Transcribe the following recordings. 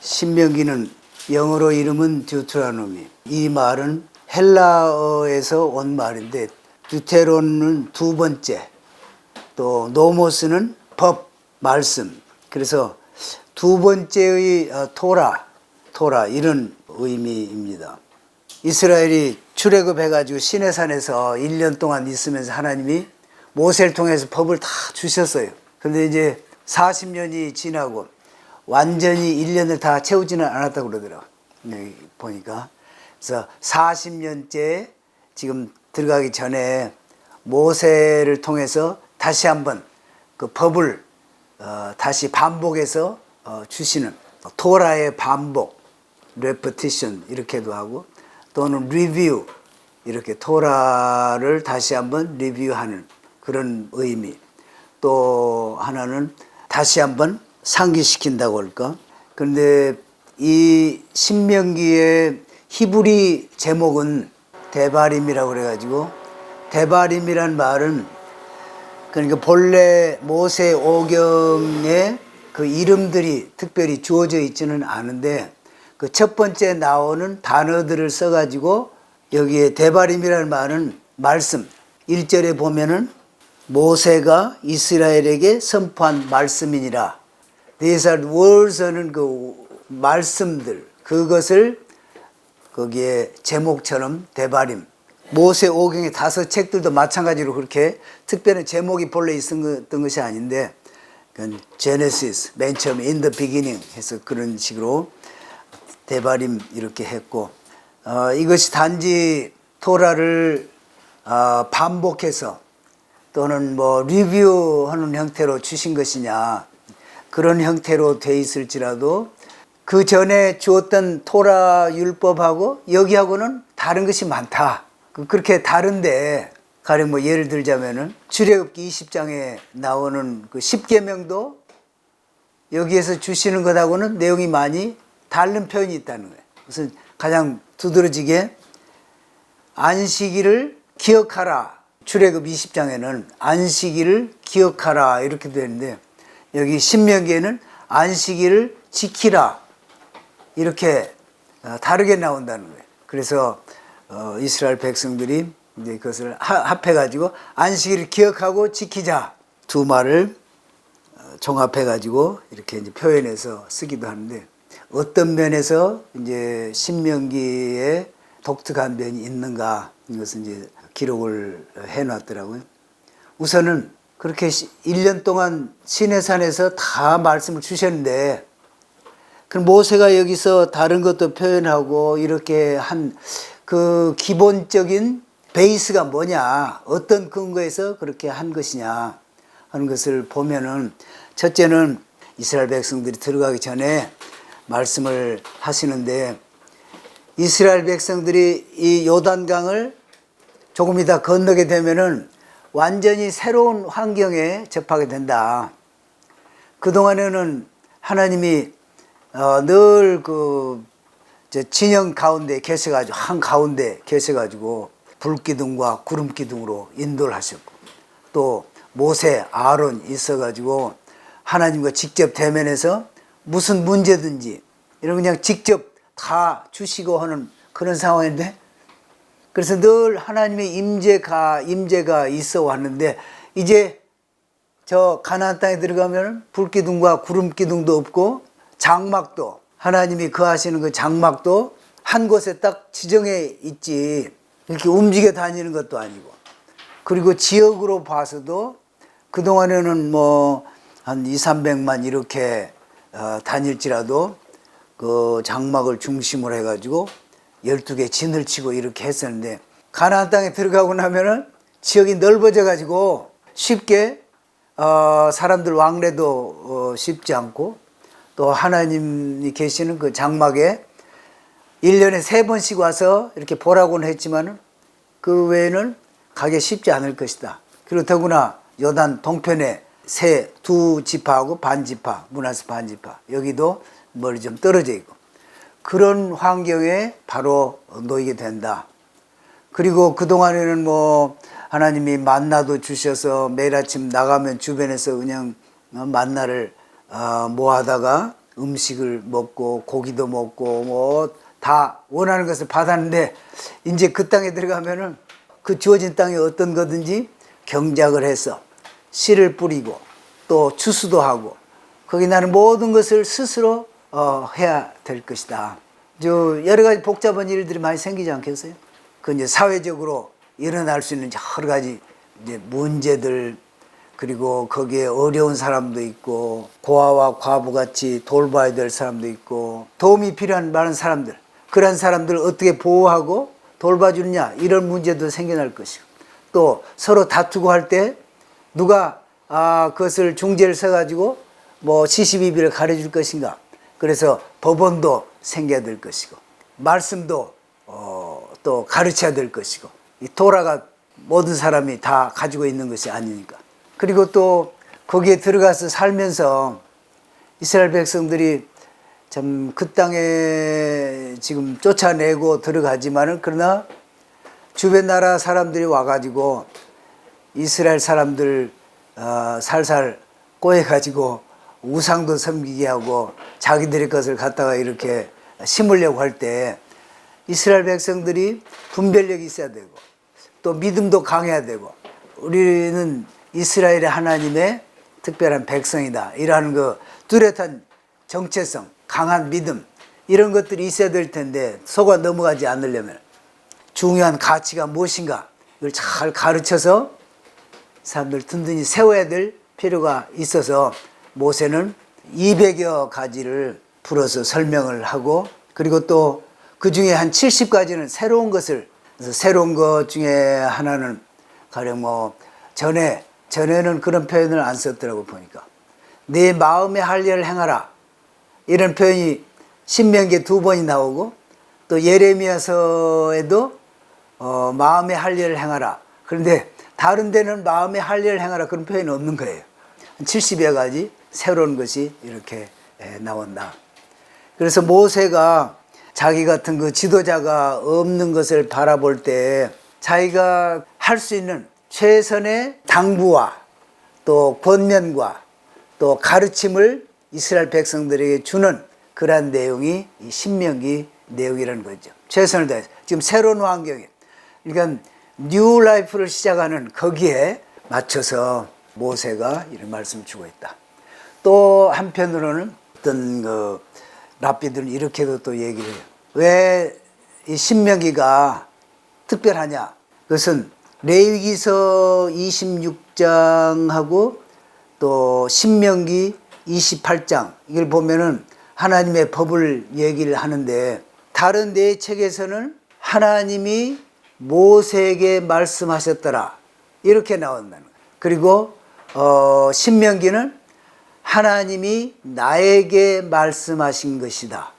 신명기는 영어로 이름은 듀트라노미. 이 말은 헬라어에서 온 말인데 듀테론은 두 번째, 또 노모스는 법, 말씀. 그래서 두 번째의 어, 토라, 토라 이런 의미입니다. 이스라엘이 출애굽해가지고 시내산에서 1년 동안 있으면서 하나님이 모세를 통해서 법을 다 주셨어요. 근데 이제 40년이 지나고 완전히 1년을 다 채우지는 않았다고 그러더라고요. 여기 보니까. 그래서 40년째 지금 들어가기 전에 모세를 통해서 다시 한번 그 법을 어, 다시 반복해서 어, 주시는 토라의 반복, 레퍼티션 이렇게도 하고 또는 리뷰 이렇게 토라를 다시 한번 리뷰하는 그런 의미. 또 하나는 다시 한번 상기시킨다고 할까. 그런데 이 신명기의 히브리 제목은 대바림이라고 그래가지고 대바림이란 말은 그러니까 본래 모세 오경에 그 이름들이 특별히 주어져 있지는 않은데 그 첫 번째 나오는 단어들을 써가지고 여기에 대바림이라는 말은 말씀 1절에 보면은 모세가 이스라엘에게 선포한 말씀이니라. These are words는 그 말씀들. 그것을 거기에 제목처럼 대바림. 모세 오경의 다섯 책들도 마찬가지로 그렇게 특별한 제목이 본래 있었던 것이 아닌데 그 제네시스 맨 처음 in the beginning 해서 그런 식으로 대바림 이렇게 했고 어, 이것이 단지 토라를 어, 반복해서 또는 뭐 리뷰하는 형태로 주신 것이냐 그런 형태로 돼 있을지라도 그 전에 주었던 토라 율법하고 여기하고는 다른 것이 많다. 그- 그렇게 다른데 가령 뭐 예를 들자면은 출애굽기 20장에 나오는 그 10계명도 여기에서 주시는 것하고는 내용이 많이 다른 표현이 있다는 거예요. 그래서 가장 두드러지게 안식일을 기억하라. 출애굽 20장에는 안식일을 기억하라 이렇게 되는데 여기 신명기에는 안식일을 지키라 이렇게 어, 다르게 나온다는 거예요. 그래서 어, 이스라엘 백성들이 이제 그것을 하- 합해 가지고 안식일을 기억하고 지키자 두 말을 어, 종합해 가지고 이렇게 이제 표현해서 쓰기도 하는데 어떤 면에서 이제 신명기에 독특한 면이 있는가 이것은 이제 기록을 해 놨더라고요. 우선은 그렇게 1년 동안 시내산에서 다 말씀을 주셨는데 그 모세가 여기서 다른 것도 표현하고 이렇게 한 그 기본적인 베이스가 뭐냐, 어떤 근거에서 그렇게 한 것이냐 하는 것을 보면은 첫째는 이스라엘 백성들이 들어가기 전에 말씀을 하시는데 이스라엘 백성들이 이 요단강을 조금 이따 건너게 되면은 완전히 새로운 환경에 접하게 된다. 그동안에는 하나님이 어, 늘그 진영 가운데 계셔가지고 한 가운데 계셔가지고 불기둥과 구름 기둥으로 인도를 하셨고 또 모세 아론 있어가지고 하나님과 직접 대면해서 무슨 문제든지 이런 그냥 직접 다 주시고 하는 그런 상황인데 그래서 늘 하나님의 임재가 임재가 있어 왔는데 이제 저 가나안 땅에 들어가면 불기둥과 구름 기둥도 없고 장막도 하나님이 거하시는 그 장막도 한 곳에 딱 지정해 있지. 이렇게 움직여 다니는 것도 아니고. 그리고 지역으로 봐서도 그 동안에는 뭐 한 2, 300만 이렇게 어, 다닐지라도 그 장막을 중심으로 해가지고 12개 진을 치고 이렇게 했었는데 가나안 땅에 들어가고 나면은 지역이 넓어져 가지고 쉽게 어, 사람들 왕래도 어, 쉽지 않고 또 하나님이 계시는 그 장막에 1년에 세 번씩 와서 이렇게 보라고는 했지만은 그 외에는 가기 쉽지 않을 것이다. 그리고 더구나. 요단 동편에 새두 지파하고 반 지파, 문하스 반 지파. 여기도 멀리 좀 떨어져 있고 그런 환경에 바로 놓이게 된다. 그리고 그동안에는 뭐 하나님이 만나도 주셔서 매일 아침 나가면 주변에서 그냥 만나를 어, 모아다가 음식을 먹고 고기도 먹고 뭐 다 원하는 것을 받았는데 이제 그 땅에 들어가면은 그 주어진 땅에 어떤 거든지 경작을 해서 씨를 뿌리고 또 추수도 하고 거기 나는 모든 것을 스스로 어, 해야 될 것이다. 저 여러 가지 복잡한 일들이 많이 생기지 않겠어요? 그 이제 사회적으로 일어날 수 있는 여러 가지 이제 문제들 그리고 거기에 어려운 사람도 있고 고아와 과부 같이 돌봐야 될 사람도 있고 도움이 필요한 많은 사람들 그런 사람들을 어떻게 보호하고 돌봐주느냐 이런 문제도 생겨날 것이고 또 서로 다투고 할 때 누가 아 그것을 중재를 써가지고 뭐 시시비비를 가려줄 것인가 그래서 법원도 생겨야 될 것이고 말씀도 어, 또 가르쳐야 될 것이고 이 토라가 모든 사람이 다 가지고 있는 것이 아니니까. 그리고 또 거기에 들어가서 살면서 이스라엘 백성들이 참 그 땅에 지금 쫓아내고 들어가지만은 그러나 주변 나라 사람들이 와가지고 이스라엘 사람들 어, 살살 꼬여가지고 우상도 섬기게 하고 자기들의 것을 갖다가 이렇게 심으려고 할 때 이스라엘 백성들이 분별력이 있어야 되고 또 믿음도 강해야 되고 우리는 이스라엘의 하나님의 특별한 백성이다. 이러한 그 뚜렷한 정체성, 강한 믿음 이런 것들이 있어야 될 텐데 속아 넘어가지 않으려면 중요한 가치가 무엇인가 이걸 잘 가르쳐서 사람들 든든히 세워야 될 필요가 있어서 모세는 200여 가지를 풀어서 설명을 하고 그리고 또 그 중에 한 70가지는 새로운 것을 새로운 것 중에 하나는 가령 뭐 전에 전에는 그런 표현을 안 썼더라고 보니까. 내 마음의 할 일을 행하라. 이런 표현이 신명기에 두 번이 나오고 또 예레미야서에도 어, 마음의 할 일을 행하라. 그런데 다른 데는 마음의 할 일을 행하라 그런 표현이 없는 거예요. 70여 가지 새로운 것이 이렇게 에, 나온다 그래서 모세가 자기 같은 그 지도자가 없는 것을 바라볼 때 자기가 할 수 있는 최선의 당부와 또 권면과 또 가르침을 이스라엘 백성들에게 주는 그러한 내용이 이 신명기 내용이라는 거죠. 최선을 다해서 지금 새로운 환경에 그러니까 뉴 라이프를 시작하는 거기에 맞춰서 모세가 이런 말씀을 주고 있다. 또 한편으로는 어떤 그 랍비들은 이렇게도 또 얘기를 해요. 왜 이 신명기가 특별하냐? 그것은 레위기서 26장하고 또 신명기 28장 이걸 보면은 하나님의 법을 얘기를 하는데 다른 네 책에서는 하나님이 모세에게 말씀하셨더라 이렇게 나온다는 거예요. 그리고 어, 신명기는 하나님이 나에게 말씀하신 것이다.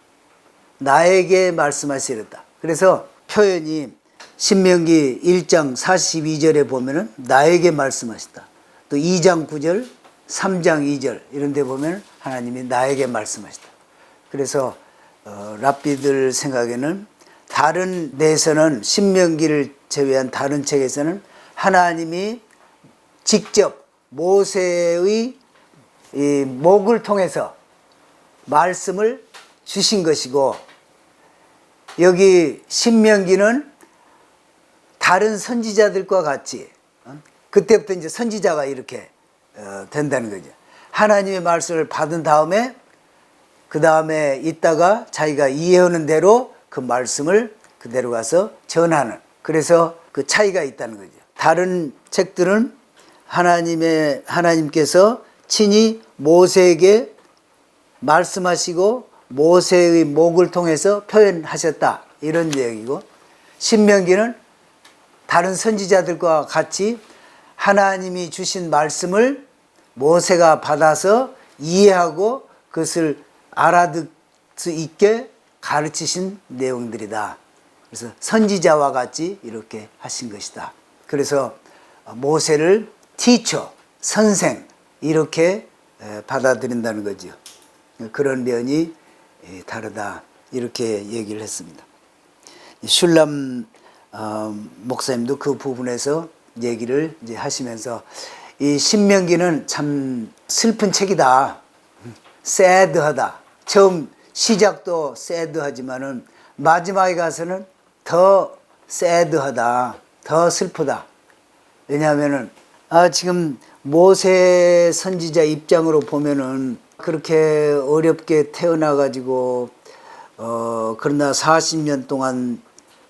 나에게 말씀하시렸다. 그래서 표현이 신명기 1장 42절에 보면은 나에게 말씀하셨다. 또 2장 9절, 3장 2절 이런 데 보면 하나님이 나에게 말씀하셨다. 그래서 어, 랍비들 생각에는 다른 데서는 신명기를 제외한 다른 책에서는 하나님이 직접 모세의 이 목을 통해서 말씀을 주신 것이고 여기 신명기는 다른 선지자들과 같이 어? 그때부터 이제 선지자가 이렇게 어, 된다는 거죠. 하나님의 말씀을 받은 다음에 그 다음에 있다가 자기가 이해하는 대로 그 말씀을 그대로 가서 전하는 그래서 그 차이가 있다는 거죠. 다른 책들은 하나님의 하나님께서 친히 모세에게 말씀하시고 모세의 목을 통해서 표현하셨다 이런 내용이고 신명기는 다른 선지자들과 같이 하나님이 주신 말씀을 모세가 받아서 이해하고 그것을 알아듣 수 있게 가르치신 내용들이다. 그래서 선지자와 같이 이렇게 하신 것이다. 그래서 모세를 티처, 선생 이렇게 받아들인다는 거죠. 그런 면이 다르다 이렇게 얘기를 했습니다. 슐람 어, 목사님도 그 부분에서 얘기를 하시면서 이 신명기는 참 슬픈 책이다, 새드하다 처음 시작도 새드하지만은 마지막에 가서는 더 새드하다, 더 슬프다. 왜냐하면은 아 지금 모세 선지자 입장으로 보면은 그렇게 어렵게 태어나 가지고 어 그러나 40년 동안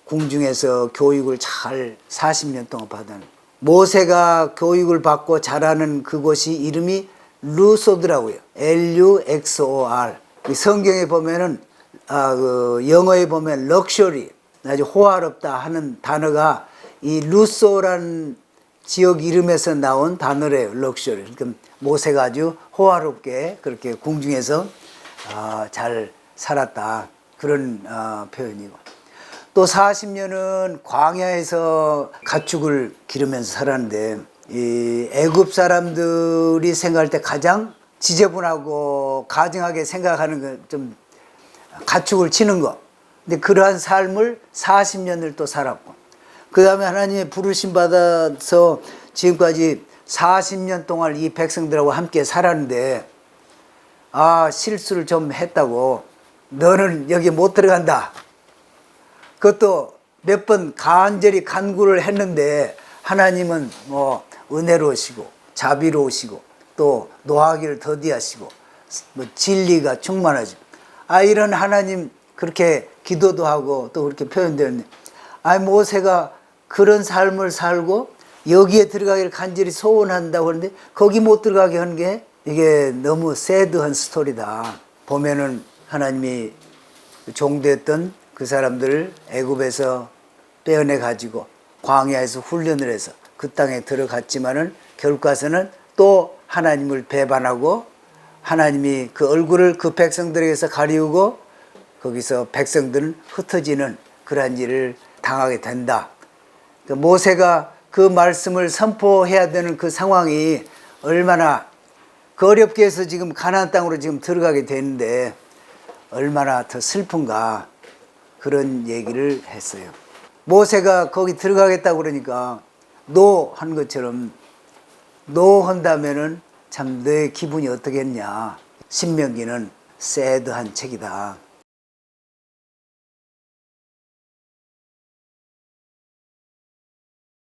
궁중에서 교육을 잘 40년 동안 받은 모세가 교육을 받고 자라는 그곳이 이름이 루소드라고요. L U X O R. 이 성경에 보면은 아 그 영어에 보면 럭셔리 아주 호화롭다 하는 단어가 이 루소라는 지역 이름에서 나온 단어래요. 럭셔리. 그러니까 모세가 아주 호화롭게 그렇게 궁중에서 아, 잘 살았다. 그런 아, 표현이고. 또 40년은 광야에서 가축을 기르면서 살았는데 이 애굽 사람들이 생각할 때 가장 지저분하고 가증하게 생각하는 건좀 가축을 치는 거. 근데 그러한 삶을 40년을 또 살았고. 그 다음에 하나님의 부르심 받아서 지금까지 40년 동안 이 백성들하고 함께 살았는데, 아, 실수를 좀 했다고. 너는 여기 못 들어간다. 그것도 몇 번 간절히 간구를 했는데, 하나님은 뭐 은혜로우시고, 자비로우시고, 또 노하기를 더디하시고, 뭐 진리가 충만하시고, 아 이런 하나님 그렇게 기도도 하고 또 그렇게 표현되었네. 아 모세가 그런 삶을 살고 여기에 들어가기를 간절히 소원한다고 하는데 거기 못 들어가게 하는 게 이게 너무 새드한 스토리다. 보면은 하나님이 종됐던 그 사람들을 애굽에서 빼어내 가지고 광야에서 훈련을 해서 그 땅에 들어갔지만은 결국 가서는 또 하나님을 배반하고 하나님이 그 얼굴을 그 백성들에게서 가리우고 거기서 백성들은 흩어지는 그러한 일을 당하게 된다. 그 모세가 그 말씀을 선포해야 되는 그 상황이 얼마나 그 어렵게 해서 지금 가나안 땅으로 지금 들어가게 되는데 얼마나 더 슬픈가 그런 얘기를 했어요. 모세가 거기 들어가겠다고 그러니까 노 한 것처럼 노 한다면은 참 너의 기분이 어떻겠냐. 신명기는 새드한 책이다.